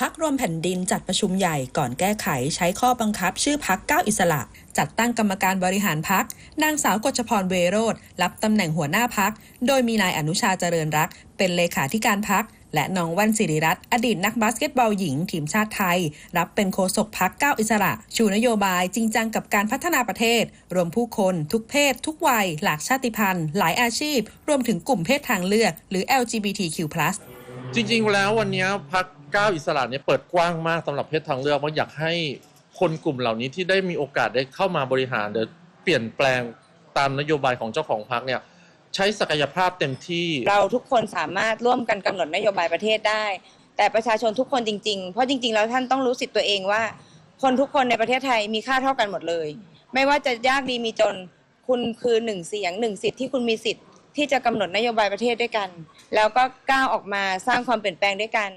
พักรวมแผ่นดินจัดประชุมใหญ่ก่อนแก้ไขใช้ข้อบังคับ ชื่อพักก้าวอิสระ จัดตั้งกรรมการบริหารพักนางสาวกฎชพรเวโรธรับตำแหน่งหัวหน้าพัก โดยมีนายอนุชาเจริญรัก เป็นเลขาธิการพัก และน้องวันศิริรัตน์อดีตนักบาสเกตบอลหญิงทีมชาติไทย รับเป็นโฆษกพักก้าวอิสระ ชูนโยบายจริงจังกับการพัฒนาประเทศ รวมผู้คนทุกเพศ ทุกวัย หลากชาติพันธุ์ หลายอาชีพ รวมถึงกลุ่มเพศทางเลือก หรือ LGBTQ+ จริง ๆ แล้ววันนี้พักก้าวอิสระเนี่ยเปิดกว้างมากสำหรับเพศทางเลือกว่าะอยากให้คนกลุ่มเหล่านี้ที่ได้มีโอกาสได้เข้ามาบริหารหรือเปลี่ยนแปลงตามนโยบายของเจ้าของพักเนี่ยใช้ศักยภาพเต็มที่ เราทุกคนสามารถร่วมกันกำหนดนโยบายประเทศได้ แต่ประชาชนทุกคนจริง ๆ เพราะจริง ๆ แล้วท่านต้องรู้สิทธิ์ตัวเองว่า คนทุกคนในประเทศไทยมีค่าเท่ากันหมดเลย ไม่ว่าจะยากดีมีจนคุณคือหนึ่งเสียงหนึ่งสิทธิ์ที่คุณมีสิทธิ์ ที่จะกำหนดนโยบายประเทศด้วยกัน แล้วก็ก้าวออกมาสร้างความเปลี่ยนแปลงด้วยกัน